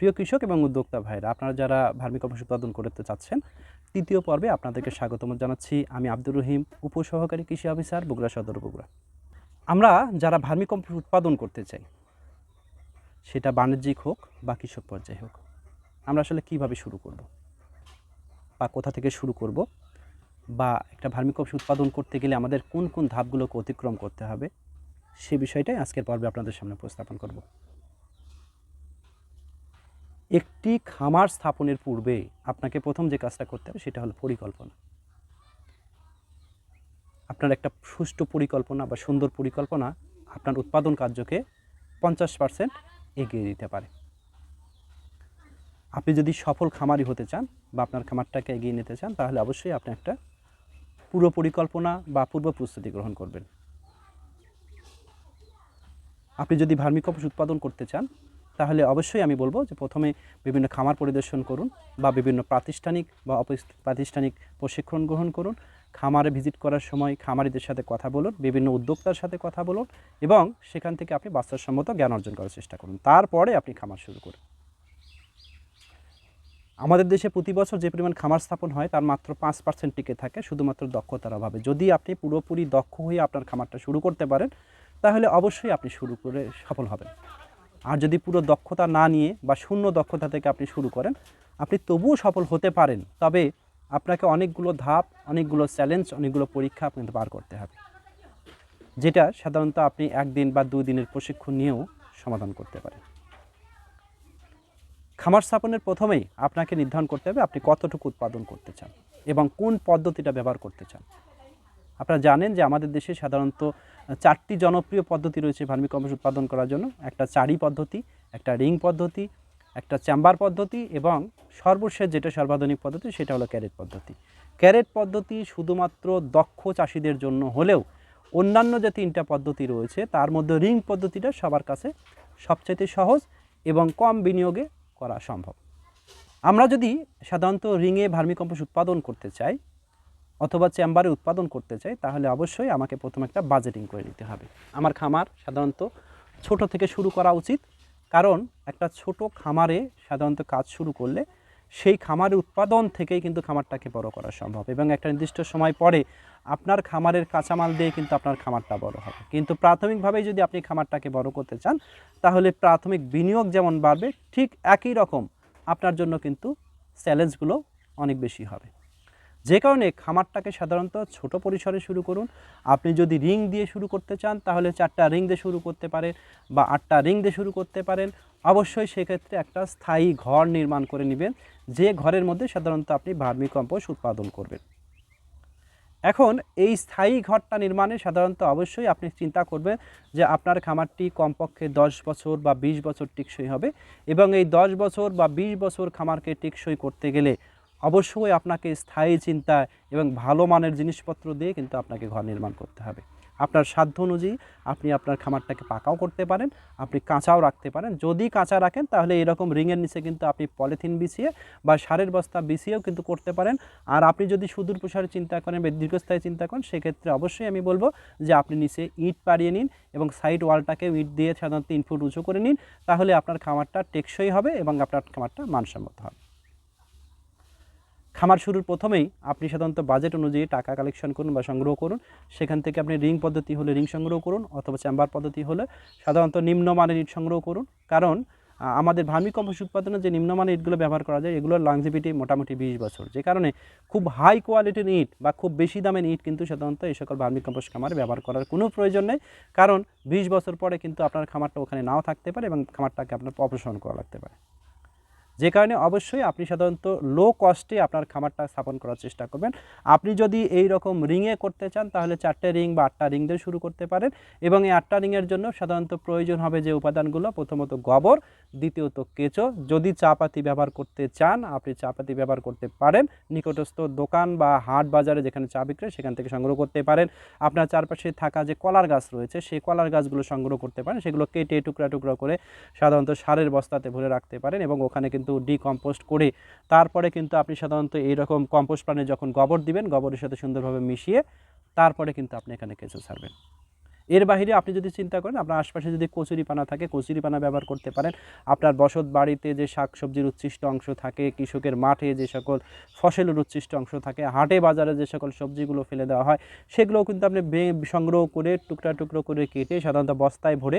প্রিয় কৃষক এবং উদ্যোক্তা ভাইরা আপনারা যারা ভার্মিকম্পোস্ট উৎপাদন করতে চাচ্ছেন, তৃতীয় পর্বে আপনাদেরকে স্বাগতম জানাচ্ছি। আমি আব্দুর রহিম, উপসহকারী কৃষি অফিসার, বগুড়া সদর, বগুড়া। আমরা যারা ভার্মিকম্পোস্ট উৎপাদন করতে চাই, সেটা বাণিজ্যিক হোক বা কৃষক পর্যায়ে হোক, আমরা আসলে কীভাবে শুরু করব? বা কোথা থেকে শুরু করব? বা একটা ভার্মিকম্পোস্ট উৎপাদন করতে গেলে আমাদের কোন কোন ধাপগুলোকে অতিক্রম করতে হবে? সে বিষয়টাই আজকের পর্বে আপনাদের সামনে উপস্থাপন করব। একটি খামার স্থাপনের পূর্বে আপনাকে প্রথম যে কাজটা করতে হবে সেটা হলো পরিকল্পনা। আপনার একটা সুষ্ঠু পরিকল্পনা বা সুন্দর পরিকল্পনা আপনার উৎপাদন কার্যকে পঞ্চাশ পার্সেন্ট এগিয়ে দিতে পারে। আপনি যদি সফল খামারি হতে চান বা আপনার খামারটাকে এগিয়ে নিতে চান, তাহলে অবশ্যই আপনি একটা পুরো পরিকল্পনা বা পূর্ব প্রস্তুতি গ্রহণ করবেন। আপনি যদি ভার্মিকম্পোস্ট উৎপাদন করতে চান তাহলে অবশ্যই আমি বলব যে প্রথমে বিভিন্ন খামার পরিদর্শন করুন বা বিভিন্ন প্রাতিষ্ঠানিক বা প্রাতিষ্ঠানিক প্রশিক্ষণ গ্রহণ করুন। খামারে ভিজিট করার সময় খামারিদের সাথে কথা বলুন, বিভিন্ন উদ্যোক্তার সাথে কথা বলুন এবং সেখান থেকে আপনি বাস্তবসম্মত জ্ঞান অর্জন করার চেষ্টা করুন। তারপরে আপনি খামার শুরু করুন। আমাদের দেশে প্রতি বছর যে পরিমাণ খামার স্থাপন হয় তার মাত্র পাঁচ পার্সেন্ট টিকে থাকে শুধুমাত্র দক্ষতার অভাবে। যদি আপনি পুরোপুরি দক্ষ হয়ে আপনার খামারটা শুরু করতে পারেন, তাহলে অবশ্যই আপনি শুরু করে সফল হবেন। আর যদি পুরো দক্ষতা না নিয়ে বা শূন্য দক্ষতা থেকে আপনি শুরু করেন, আপনি তবুও সফল হতে পারেন। তবে আপনাকে অনেকগুলো ধাপ, অনেকগুলো চ্যালেঞ্জ, অনেকগুলো পরীক্ষা আপনাকে পার করতে হবে। যেটা সাধারণত আপনি একদিন বা দুই দিনের প্রশিক্ষণ নিয়েও সমাধান করতে পারেন। খামার স্থাপনের প্রথমেই আপনাকে নির্ধারণ করতে হবে আপনি কতটুকু উৎপাদন করতে চান এবং কোন পদ্ধতিটা ব্যবহার করতে চান। আপনারা জানেন যে আমাদের দেশে সাধারণত চারটি জনপ্রিয় পদ্ধতি রয়েছে ভার্মিকম্পোস্ট উৎপাদন করার জন্য। একটা চারি পদ্ধতি, একটা রিং পদ্ধতি, একটা চেম্বার পদ্ধতি এবং সর্বশেষ যেটা সর্বাধুনিক পদ্ধতি সেটা হলো ক্যারেট পদ্ধতি। ক্যারেট পদ্ধতি শুধুমাত্র দক্ষ চাষিদের জন্য হলেও অন্যান্য যে তিনটা পদ্ধতি রয়েছে, তার মধ্যে রিং পদ্ধতিটা সবার কাছে সবচাইতে সহজ এবং কম বিনিয়োগে করা সম্ভব। আমরা যদি সাধারণত রিংয়ে ভার্মিকম্পোস্ট উৎপাদন করতে চাই অথবা চেম্বারে উৎপাদন করতে চাই, তাহলে অবশ্যই আমাকে প্রথম একটা বাজেটিং করে নিতে হবে। আমার খামার সাধারণত ছোট থেকে শুরু করা উচিত, কারণ একটা ছোট খামারে সাধারণত কাজ শুরু করলে সেই খামারের উৎপাদন থেকেই কিন্তু খামারটাকে বড় করা সম্ভব এবং একটা নির্দিষ্ট সময় পরে আপনার খামারের কাঁচামাল দিয়ে কিন্তু আপনার খামারটা বড় হবে। কিন্তু প্রাথমিকভাবেই যদি আপনি খামারটাকে বড় করতে চান, তাহলে প্রাথমিক বিনিয়োগ যেমন বাড়বে, ঠিক একই রকম আপনার জন্য কিন্তু চ্যালেঞ্জগুলো অনেক বেশি হবে। যে কারণে খামারটাকে সাধারণত ছোট পরিসরে শুরু করুন। আপনি যদি রিং দিয়ে শুরু করতে চান, তাহলে চারটা রিং দিয়ে শুরু করতে পারেন বা আটটা রিং দিয়ে শুরু করতে পারেন। অবশ্যই সেক্ষেত্রে একটা স্থায়ী ঘর নির্মাণ করে নেবেন, যে ঘরের মধ্যে সাধারণত আপনি ভার্মি কম্পোস্ট উৎপাদন করবেন। এখন এই স্থায়ী ঘরটা নির্মাণে সাধারণত অবশ্যই আপনি চিন্তা করবেন যে আপনার খামারটি কমপক্ষে দশ বছর বা বিশ বছর টিকসই হবে এবং এই দশ বছর বা বিশ বছর খামারকে টিকসই করতে গেলে অবশ্যই আপনাকে স্থায়ী চিন্তা এবং ভালো মানের জিনিসপত্র দিয়ে কিন্তু আপনাকে ঘর নির্মাণ করতে হবে। আপনার সাধ্য অনুযায়ী আপনি আপনার খামারটাকে পাকাও করতে পারেন, আপনি কাঁচাও রাখতে পারেন। যদি কাঁচা রাখেন, তাহলে এরকম রিংয়ের নিচে কিন্তু আপনি পলিথিন বিছিয়ে বা সারের বস্তা বিছিয়েও কিন্তু করতে পারেন। আর আপনি যদি সুদূর প্রসারে চিন্তা করেন বা দীর্ঘস্থায়ী চিন্তা করেন, সেক্ষেত্রে অবশ্যই আমি বলব যে আপনি নিচে ইট পাড়িয়ে নিন এবং সাইড ওয়ালটাকে ইট দিয়ে সাধারণত তিন ফুট উঁচু করে নিন। তাহলে আপনার খামারটা টেকসই হবে এবং আপনার খামারটা মানসম্মত হবে। খামার শুরুর প্রথমেই আপনি সাধারণত বাজেট অনুযায়ী টাকা কালেকশন করুন বা সংগ্রহ করুন। সেখান থেকে আপনি রিং পদ্ধতি হলে রিং সংগ্রহ করুন অথবা চেম্বার পদ্ধতি হলে সাধারণত নিম্নমানের ইট সংগ্রহ করুন। কারণ আমাদের ভার্মি কম্পোস্ট উৎপাদনে যে নিম্নমানের ইটগুলো ব্যবহার করা যায়, এগুলোর লংজিভিটি মোটামুটি বিশ বছর। যে কারণে খুব হাই কোয়ালিটির ইট বা খুব বেশি দামের ইট কিন্তু সাধারণত এই সকল ভার্মি খামারে ব্যবহার করার কোনো প্রয়োজন নেই। কারণ, বিশ বছর পরে কিন্তু আপনার খামারটা ওখানে নাও থাকতে পারে এবং খামারটাকে আপনার অপসারণ করা লাগতে পারে। যে কারণে অবশ্যই আপনি সাধারণত লো কস্টে আপনার খামারটা স্থাপন করার চেষ্টা করবেন। আপনি যদি এই রকম রিংয়ে করতে চান, তাহলে চারটে রিং বা আটটা রিং দিয়ে শুরু করতে পারেন এবং এই আটটা রিংয়ের জন্য সাধারণত প্রয়োজন হবে যে উপাদানগুলো, প্রথমত গোবর, দ্বিতীয়ত কেঁচো। যদি চা পাতি ব্যবহার করতে চান, আপনি চা পাতি ব্যবহার করতে পারেন। নিকটস্থ দোকান বা হাট বাজারে যেখানে চা বিক্রয় সেখান থেকে সংগ্রহ করতে পারেন। আপনার চারপাশে থাকা যে কলার গাছ রয়েছে, সেই কলার গাছগুলো সংগ্রহ করতে পারেন। সেগুলো কেটে টুকরা টুকরা করে সাধারণত সারের বস্তাতে ভরে রাখতে পারেন এবং ওখানে কিন্তু ডিকম্পোস্ট করে তারপরে কিন্তু আপনি সাধারণত এইরকম কম্পোস্ট প্লানে যখন গোবর দিবেন, গোবরের সাথে সুন্দরভাবে মিশিয়ে তারপরে কিন্তু আপনি এখানে কেঁচো ছাড়বেন। এর বাইরে আপনি যদি চিন্তা করেন, আপনার আশপাশে যদি কচুরিপানা থাকে, কচুরিপানা ব্যবহার করতে পারেন। আপনার বসত বাড়িতে যে শাকসবজির উচ্ছিষ্ট অংশ থাকে, কৃষকের মাঠে যে সকল ফসলের উচ্ছিষ্ট অংশ থাকে, হাটে বাজারে যে সকল সবজিগুলো ফেলে দেওয়া হয়, সেগুলোও কিন্তু আপনি সংগ্রহ করে টুকরা টুকরো করে কেটে সাধারণত বস্তায় ভরে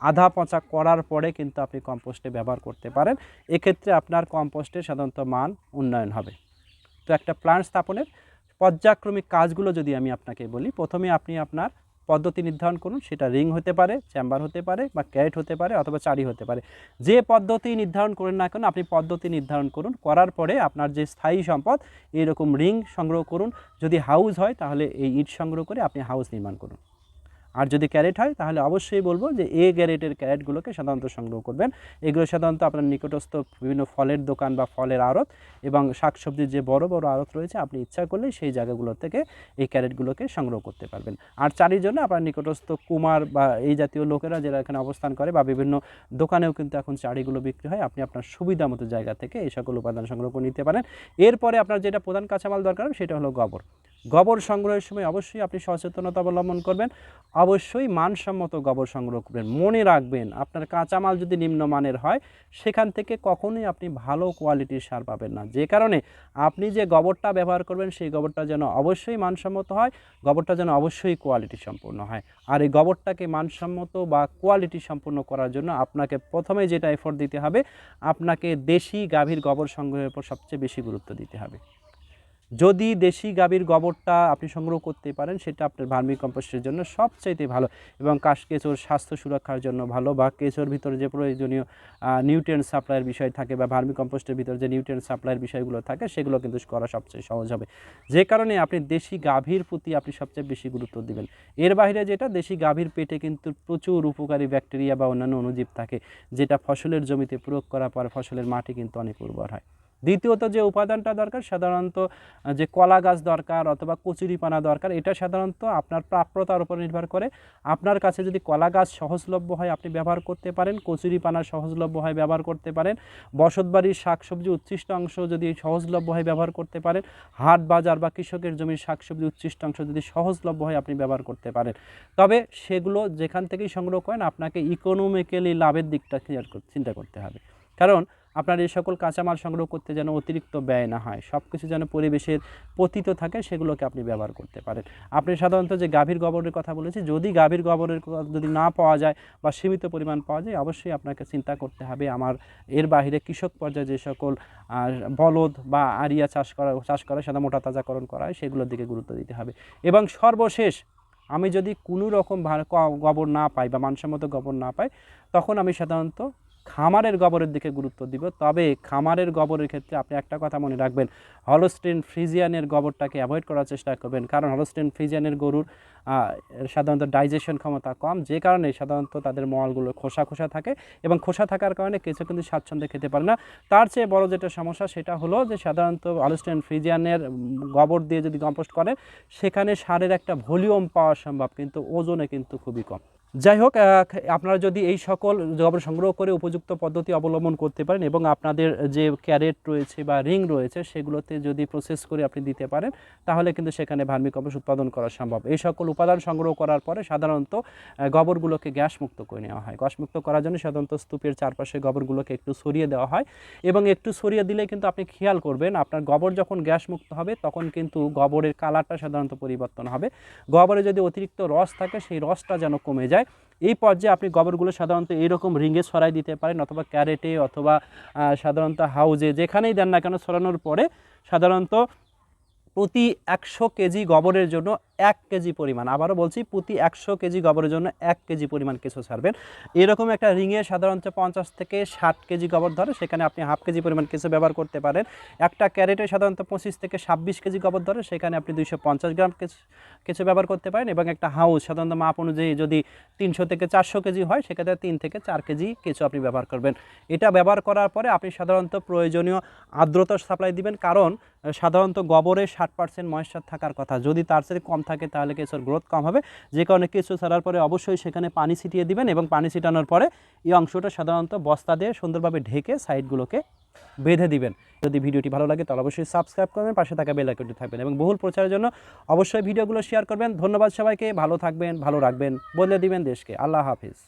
আধা পচা করার পরে কিন্তু আপনি কম্পোস্টে ব্যবহার করতে পারেন। এক্ষেত্রে আপনার কম্পোস্টের সাধারণত মান উন্নয়ন হবে। তো একটা প্ল্যান্ট স্থাপনের পর্যায়ক্রমিক কাজগুলো যদি আমি আপনাকে বলি, প্রথমে আপনি আপনার পদ্ধতি নির্ধারণ করুন। সেটা রিং হতে পারে, চেম্বার হতে পারে বা ক্যারেট হতে পারে অথবা চারি হতে পারে। যে পদ্ধতি নির্ধারণ করেন না কেন, আপনি পদ্ধতি নির্ধারণ করুন। করার পরে আপনার যে স্থায়ী সম্পদ, এইরকম রিং সংগ্রহ করুন। যদি হাউস হয়, তাহলে এই ইট সংগ্রহ করে আপনি হাউস নির্মাণ করুন। আর যদি ক্যারেট হয়, তাহলে অবশ্যই বলব যে এ গ্যারেটের ক্যারেটগুলোকে সাধারণত সংগ্রহ করবেন। এগুলো সাধারণত আপনার নিকটস্থ বিভিন্ন ফলের দোকান বা ফলের আড়ত এবং শাকসবজির যে বড় বড় আড়ত রয়েছে, আপনি ইচ্ছা করলে সেই জায়গাগুলো থেকে এই ক্যারেটগুলোকে সংগ্রহ করতে পারবেন। আর চারির জন্য আপনার নিকটস্থ কুমার বা এই জাতীয় লোকেরা যারা এখানে অবস্থান করে বা বিভিন্ন দোকানেও কিন্তু এখন চারিগুলো বিক্রি হয়, আপনি আপনার সুবিধা মতো জায়গা থেকে এই সকল উপাদান সংগ্রহ করে নিতে পারেন। এরপরে আপনার যেটা প্রধান কাঁচামাল দরকার, সেটা হলো গোবর। গোবর সংগ্রহের সময় অবশ্যই আপনি সচেতনতা অবলম্বন করবেন। অবশ্যই মানসম্মত গোবর সংগ্রহ করবেন। মনে রাখবেন, আপনার কাঁচামাল যদি নিম্নমানের হয়, সেখান থেকে কখনোই আপনি ভালো কোয়ালিটির সার পাবেন না। যে কারণে আপনি যে গোবরটা ব্যবহার করবেন, সেই গোবরটা যেন অবশ্যই মানসম্মত হয়, গোবরটা যেন অবশ্যই কোয়ালিটি সম্পূর্ণ হয়। আর এই গোবরটাকে মানসম্মত বা কোয়ালিটি সম্পূর্ণ করার জন্য আপনাকে প্রথমে যেটা এফোর্ট দিতে হবে, আপনাকে দেশি গাভীর গোবর সংগ্রহের উপর সবচেয়ে বেশি গুরুত্ব দিতে হবে। যদি দেশি গাভীর গোবরটা আপনি সংগ্রহ করতে পারেন, সেটা আপনার ভার্মি কম্পোস্টের জন্য সবচাইতে ভালো এবং কাশ কেঁচোর স্বাস্থ্য সুরক্ষার জন্য ভালো বা কেঁচোর ভিতরে যে প্রয়োজনীয় নিউট্রিয়েন্ট সাপ্লাইয়ের বিষয় থাকে বা ভার্মি কম্পোস্টের ভিতরে যে নিউট্রিয়েন্ট সাপ্লাইয়ের বিষয়গুলো থাকে, সেগুলো কিন্তু করা সবচেয়ে সহজ হবে। যে কারণে আপনি দেশি গাভীর প্রতি আপনি সবচেয়ে বেশি গুরুত্ব দিবেন। এর বাইরে যেটা, দেশি গাভীর পেটে কিন্তু প্রচুর উপকারী ব্যাকটেরিয়া বা অন্যান্য অনুজীব থাকে, যেটা ফসলের জমিতে প্রয়োগ করার পর ফসলের মাটি কিন্তু অনেক উর্বর হয়। দ্বিতীয়ত যে উপাদানটা দরকার, সাধারণত যে কলা গাছ দরকার অথবা কচুরিপানা দরকার, এটা সাধারণত আপনার প্রাপ্যতার উপর নির্ভর করে। আপনার কাছে যদি কলা গাছ সহজলভ্য হয়, আপনি ব্যবহার করতে পারেন, কচুরিপানা সহজলভ্য হয়, ব্যবহার করতে পারেন। বসতবাড়ির শাকসবজি উচ্ছিষ্ট অংশ যদি সহজলভ্য হয়, ব্যবহার করতে পারেন। হাট বাজার বা কৃষকের জমির শাকসবজি উচ্ছিষ্ট অংশ যদি সহজলভ্য হয়, আপনি ব্যবহার করতে পারেন। তবে সেগুলো যেখান থেকেই সংগ্রহ করেন, আপনাকে ইকোনমিক্যালি লাভের দিকটা চিন্তা করতে হবে। কারণ আপনার এই সকল কাঁচামাল সংগ্রহ করতে যেন অতিরিক্ত ব্যয় না হয় সব কিছু যেন পরিবেশের পতিত থাকে, সেগুলোকে আপনি ব্যবহার করতে পারেন। আপনি সাধারণত যে গাভীর গোবরের কথা বলেছি, যদি গাভীর গোবরের যদি না পাওয়া যায় বা সীমিত পরিমাণ পাওয়া যায়, অবশ্যই আপনাকে চিন্তা করতে হবে আমার এর বাইরে কৃষক পর্যায়ে যে সকল বলদ বা আরিয়া চাষ করা চাষ করা, সাদা মোটা তাজাকরণ করা হয়, সেগুলোর দিকে গুরুত্ব দিতে হবে। এবং সর্বশেষ, আমি যদি কোনো রকম গোবর না পাই বা মানসম্মত গোবর না পাই, তখন আমি সাধারণত খামারের গোবরের দিকে গুরুত্ব দিব। তবে খামারের গোবরের ক্ষেত্রে আপনি একটা কথা মনে রাখবেন, হলস্টেন ফ্রিজিয়ানের গোবরটাকে অ্যাভয়েড করার চেষ্টা করবেন। কারণ হলস্টেন ফ্রিজিয়ানের গরুর সাধারণত ডাইজেশন ক্ষমতা কম, যে কারণে সাধারণত তাদের মলগুলো খোসা খোসা থাকে এবং খোসা থাকার কারণে কিছু কিন্তু স্বাচ্ছন্দ্যে খেতে পারে না। তার চেয়ে বড় যেটা সমস্যা সেটা হলো যে সাধারণত হলস্টেন ফ্রিজিয়ানের গোবর দিয়ে যদি কম্পোস্ট করেন সেখানে সারের একটা ভলিউম পাওয়া সম্ভব, কিন্তু ওজনে কিন্তু খুবই কম। যাই হোক আপনারা যদি এই সকল গোবর সংগ্রহ করে উপযুক্ত পদ্ধতি অবলম্বন করতে পারেন এবং আপনাদের যে ক্যারেট রয়েছে বা রিং রয়েছে, সেগুলোতে যদি প্রসেস করে আপনি দিতে পারেন, তাহলে কিন্তু সেখানে ভার্মি কম্পোস্ট উৎপাদন করা সম্ভব। এই সকল উপাদান সংগ্রহ করার পরে সাধারণত গোবরগুলোকে গ্যাস মুক্ত করে নেওয়া হয়। গ্যাস মুক্ত করার জন্য সাধারণত স্তূপের চারপাশে গোবরগুলোকে একটু সরিয়ে দেওয়া হয় এবং একটু সরিয়ে দিলে কিন্তু আপনি খেয়াল করবেন, আপনার গোবর যখন গ্যাস মুক্ত হবে তখন কিন্তু গোবরের কালারটা সাধারণত পরিবর্তন হবে। গোবরে যদি অতিরিক্ত রস থাকে সেই রসটা যেন কমে যায়। এই পর্যায়ে আপনি গোবরগুলো সাধারণত এইরকম রিঙে ছড়াই দিতে পারেন অথবা ক্যারেটে অথবা সাধারণত হাউজে যেখানেই দেন না কেন ছড়ানোর পরে সাধারণত প্রতি একশো কেজি গোবরের জন্য এক কেজি পরিমাণ। আবারও বলছি, প্রতি একশো কেজি গোবরের জন্য এক কেজি পরিমাণ কেঁচো ছাড়বেন। এরকম একটা রিঙে সাধারণত পঞ্চাশ থেকে ষাট কেজি গোবর ধরে, সেখানে আপনি হাফ কেজি পরিমাণ কেঁচো ব্যবহার করতে পারেন। একটা ক্যারেটে সাধারণত পঁচিশ থেকে ছাব্বিশ কেজি গোবর ধরে, সেখানে আপনি দুইশো পঞ্চাশ গ্রাম কেঁচো কেঁচো ব্যবহার করতে পারেন এবং একটা হাউস সাধারণত মাপ অনুযায়ী যদি তিনশো থেকে চারশো কেজি হয়, সেক্ষেত্রে তিন থেকে চার কেজি কেঁচো আপনি ব্যবহার করবেন। এটা ব্যবহার করার পরে আপনি সাধারণত প্রয়োজনীয় আর্দ্রতা সাপ্লাই দিবেন, কারণ, সাধারণত গোবরে ষাট পার্সেন্ট ময়েশ্চার থাকার কথা। যদি তার সাথে কম থাকে, তাহলে কেঁচোর গ্রোথ কম হবে। যে কারণে কেঁচো ছাড়ার পরে অবশ্যই সেখানে পানি ছিটিয়ে দিবেন এবং পানি ছিটানোর পরে এই অংশটা সাধারণত বস্তা দিয়ে সুন্দরভাবে ঢেকে সাইডগুলোকে বেঁধে দিবেন। যদি ভিডিওটি ভালো লাগে তাহলে অবশ্যই সাবস্ক্রাইব করবেন, পাশে থাকা বেল আইকনটি থাকবেন এবং বহুল প্রচারের জন্য অবশ্যই ভিডিওগুলো শেয়ার করবেন। ধন্যবাদ সবাইকে, ভালো থাকবেন, ভালো রাখবেন, বদলে দিবেন দেশকে। আল্লাহ হাফিজ।